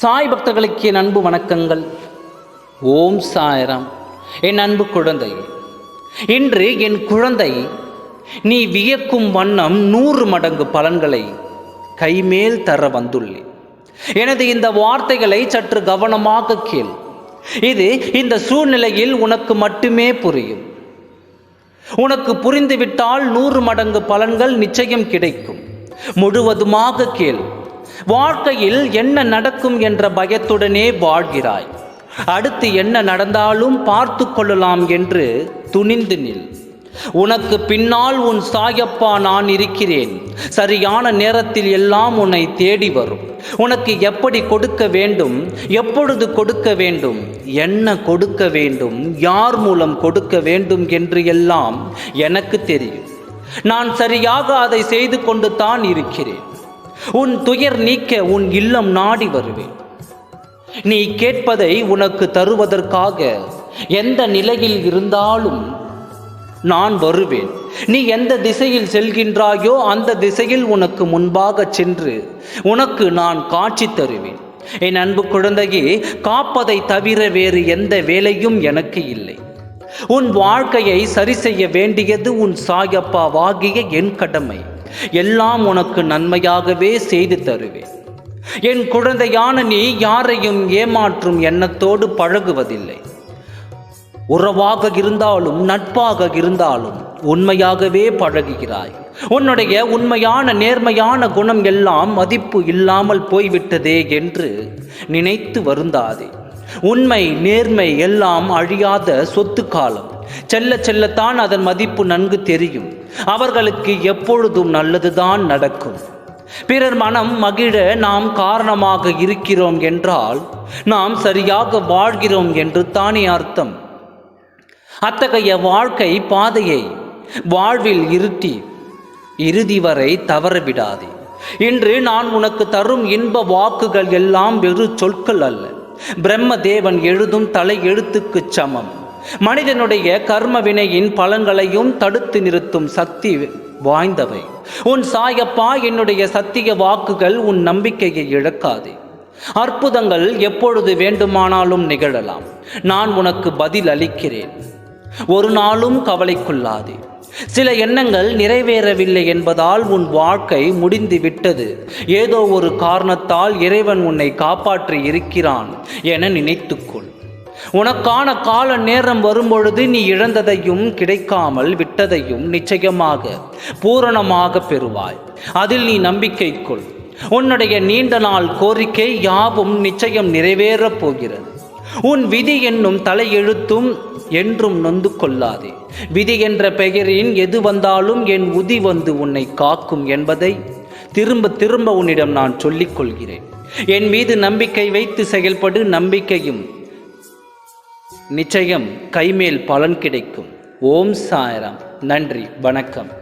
சாய் பக்தர்களுக்கு என் அன்பு வணக்கங்கள். ஓம் சாயரம். என் அன்பு குழந்தை. இன்று என் குழந்தை நீ வியக்கும் வண்ணம் நூறு மடங்கு பலன்களை கைமேல் தர வந்துள்ளேன் எனது இந்த வார்த்தைகளை சற்று கவனமாக கேள். இது இந்த சூழ்நிலையில் உனக்கு மட்டுமே புரியும். உனக்கு புரிந்துவிட்டால் நூறு மடங்கு பலன்கள் நிச்சயம் கிடைக்கும். முழுவதுமாக கேள். வாழ்க்கையில் என்ன நடக்கும் என்ற பயத்துடனே வாழ்கிறாய். அடுத்து என்ன நடந்தாலும் பார்த்து கொள்ளலாம் என்று துணிந்து நில். உனக்கு பின்னால் உன் சாயப்பா நான் இருக்கிறேன். சரியான நேரத்தில் எல்லாம் உன்னை தேடி வரும். உனக்கு எப்படி கொடுக்க வேண்டும் எப்பொழுது கொடுக்க வேண்டும் என்ன கொடுக்க வேண்டும் யார் மூலம் கொடுக்க வேண்டும் என்று எல்லாம் எனக்கு தெரியும். நான் சரியாக அதை செய்து கொண்டு தான் இருக்கிறேன். உன் துயர் நீக்க உன் இல்லம் நாடி வருவேன். நீ கேட்பதை உனக்கு தருவதற்காக எந்த நிலையில் இருந்தாலும் நான் வருவேன். நீ எந்த திசையில் செல்கின்றாயோ அந்த திசையில் உனக்கு முன்பாக சென்று உனக்கு நான் காட்சி தருவேன். என் அன்பு குழந்தையே காப்பதை தவிர வேறு எந்த வேலையும் எனக்கு இல்லை. உன் வாழ்க்கையை சரி செய்ய வேண்டியது உன் சாயப்பாவாகிய என் கடமை. எல்லாம் உனக்கு நன்மையாகவே செய்து தருவேன். என் குழந்தையான நீ யாரையும் ஏமாற்றும் எண்ணத்தோடு பழகுவதில்லை. உறவாக இருந்தாலும் நட்பாக இருந்தாலும் உண்மையாகவே பழகுகிறாய். உன்னுடைய உண்மையான நேர்மையான குணம் எல்லாம் மதிப்பு இல்லாமல் போய்விட்டதே என்று நினைத்து வருந்தாதே. உண்மை நேர்மை எல்லாம் அழியாத சொத்து காலம் செல்ல செல்லத்தான் அதன் மதிப்பு நன்கு தெரியும். அவர்களுக்கு எப்பொழுதும் நல்லதுதான் நடக்கும். பிறர் மனம் மகிழ நாம் காரணமாக இருக்கிறோம் என்றால் நாம் சரியாக வாழ்கிறோம் என்று தானே அர்த்தம். அத்தகைய வாழ்க்கை பாதையை வாழ்வில் இருட்டி இறுதி வரை தவறவிடாதே. இன்று நான் உனக்கு தரும் இன்ப வாக்குகள் எல்லாம் வெறு சொற்கள் அல்ல. பிரம்ம தேவன் எழுதும் தலை எழுத்துக்குச் சமம். மனிதனுடைய கர்ம வினையின் பலன்களையும் தடுத்து நிறுத்தும் சக்தி வாய்ந்தவை. உன் சாயப்பா என்னுடைய சத்திய வாக்குகள் உன் நம்பிக்கையை இழக்காதே. அற்புதங்கள் எப்பொழுது வேண்டுமானாலும் நிகழலாம். நான் உனக்கு பதில் அளிக்கிறேன். ஒரு நாளும் கவலைக்குள்ளாதே. சில எண்ணங்கள் நிறைவேறவில்லை என்பதால் உன் வாழ்க்கை முடிந்து விட்டது. ஏதோ ஒரு காரணத்தால் இறைவன் உன்னை காப்பாற்றி இருக்கிறான் என நினைத்துக்கொள். உனக்கான கால நேரம் வரும்பொழுது நீ இழந்ததையும் கிடைக்காமல் விட்டதையும் நிச்சயமாக பூரணமாக பெறுவாய். அதில் நீ நம்பிக்கை கொள் உன்னுடைய நீண்ட நாள் கோரிக்கை யாவும் நிச்சயம் நிறைவேறப் போகிறது. உன் விதி என்னும் தலையெழுத்தும் என்றும் நொந்து கொள்ளாதே. விதி என்ற பெயரின் எது வந்தாலும் என் உதி வந்து உன்னை காக்கும் என்பதை திரும்ப திரும்ப உன்னிடம் நான் சொல்லிக் கொள்கிறேன். என் மீது நம்பிக்கை வைத்து செயல்படு நம்பிக்கையும் நிச்சயம் கைமேல் பலன் கிடைக்கும். ஓம் சாய்ராம். நன்றி. வணக்கம்.